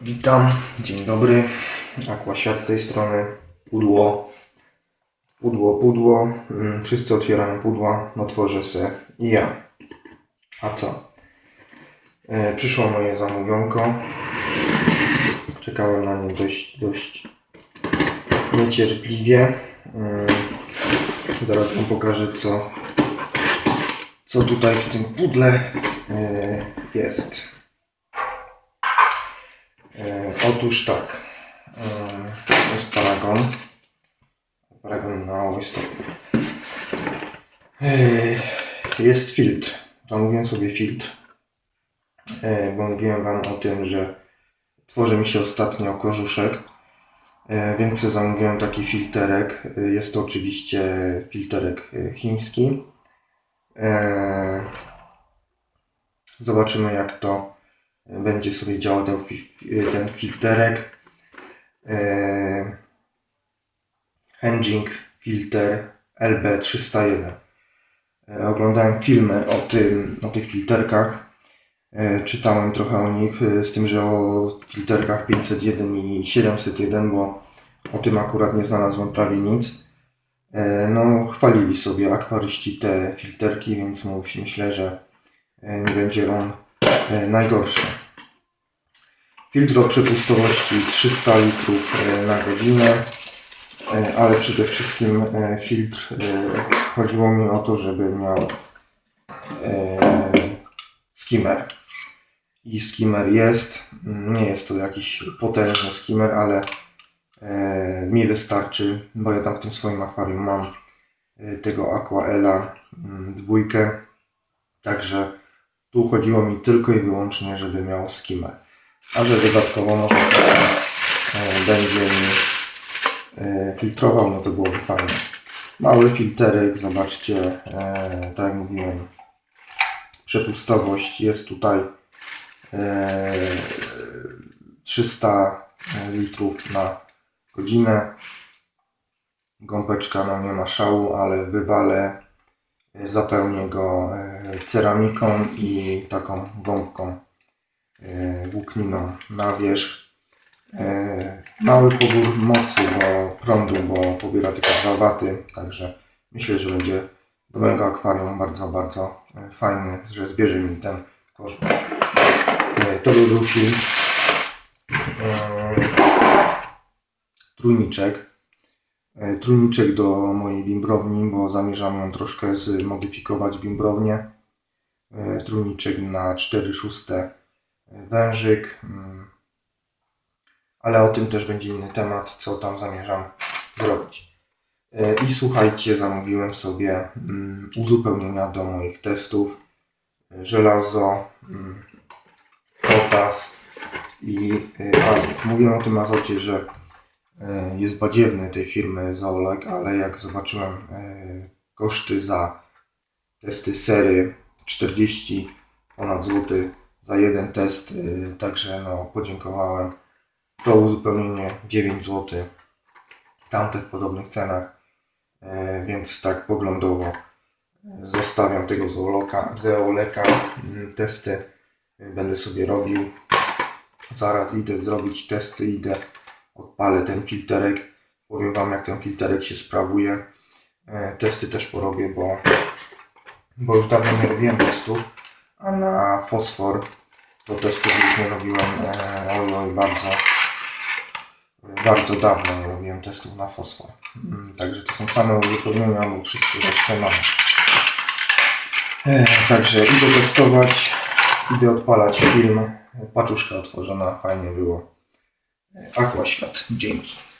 Witam, dzień dobry. Aquaświat z tej strony. Pudło. Pudło, pudło. Mm, Wszyscy otwierają pudła. Otworzę se i ja. A co? E, przyszło moje zamówionko. Czekałem na nie dość, dość niecierpliwie. Mm, Zaraz wam pokażę co, co tutaj w tym pudle e, jest. E, otóż tak. E, to jest paragon. Paragon na. E, jest filtr. Zamówiłem sobie filtr. E, bo mówiłem Wam o tym, że tworzy mi się ostatnio korzuszek. E, więc zamówiłem taki filterek. E, Jest to oczywiście filterek e, chiński. E, Zobaczymy jak to będzie sobie działał ten, ten filterek. E, Henging Filter LB301. E, Oglądałem filmy o, tym, o tych filterkach. E, Czytałem trochę o nich, z tym, że o filterkach 501 i 701, bo o tym akurat nie znalazłem prawie nic. No, chwalili sobie akwaryści te filterki, więc myślę, że nie będzie on e, najgorszy. Filtr o przepustowości 300 litrów e, na godzinę, e, ale przede wszystkim filtr, chodziło mi o to, żeby miał skimmer. I skimmer jest, nie jest to jakiś potężny skimmer, ale mi wystarczy, bo ja tam w tym swoim akwarium mam tego Aquaela mm, dwójkę, także tu chodziło mi tylko i wyłącznie, żeby miał skimmer. A że dodatkowo może e, będzie mi e, filtrował, no to byłoby fajnie. Mały filterek, zobaczcie, e, tak jak mówiłem, przepustowość jest tutaj e, 300 litrów na godzinę. Gąbeczka no nie ma szału, ale wywalę, zapełnię go e, ceramiką i taką gąbką e, włókniną na wierzch. E, Mały pobór mocy, bo prądu, bo pobiera tylko 2 waty, także myślę, że będzie do mojego akwarium bardzo, bardzo e, fajny, że zbierze mi ten koszt. E, To by był. E, Trójniczek. E, Trójniczek do mojej bimbrowni, bo zamierzam ją troszkę zmodyfikować bimbrownię. E, Trójniczek na 4 szóste wężyk. mm, Ale o tym też będzie inny temat, co tam zamierzam zrobić. E, I słuchajcie, zamówiłem sobie mm, uzupełnienia do moich testów. E, Żelazo, mm, potas i e, azot. Mówiłem o tym azocie, że e, jest badziewny tej firmy Zoolek, ale jak zobaczyłem e, koszty za testy sery 40 ponad złoty za jeden test, y, także no podziękowałem. To uzupełnienie 9 zł, tamte w podobnych cenach, e, więc tak poglądowo e, zostawiam tego zooloka, zeoleka, mm, testy będę sobie robił. Zaraz idę zrobić testy, idę, odpalę ten filterek, powiem Wam jak ten filterek się sprawuje. E, Testy też porobię, bo, bo już dawno nie robiłem testów. A na fosfor to testów już nie robiłem e, oj, bardzo, bardzo dawno nie robiłem testów na fosfor. Mm, Także to są same uzupełnienia, bo wszystko zatrzymane. E, Także idę testować, idę odpalać film. Paczuszka otworzona, fajnie było. E, Aquaświat, dzięki.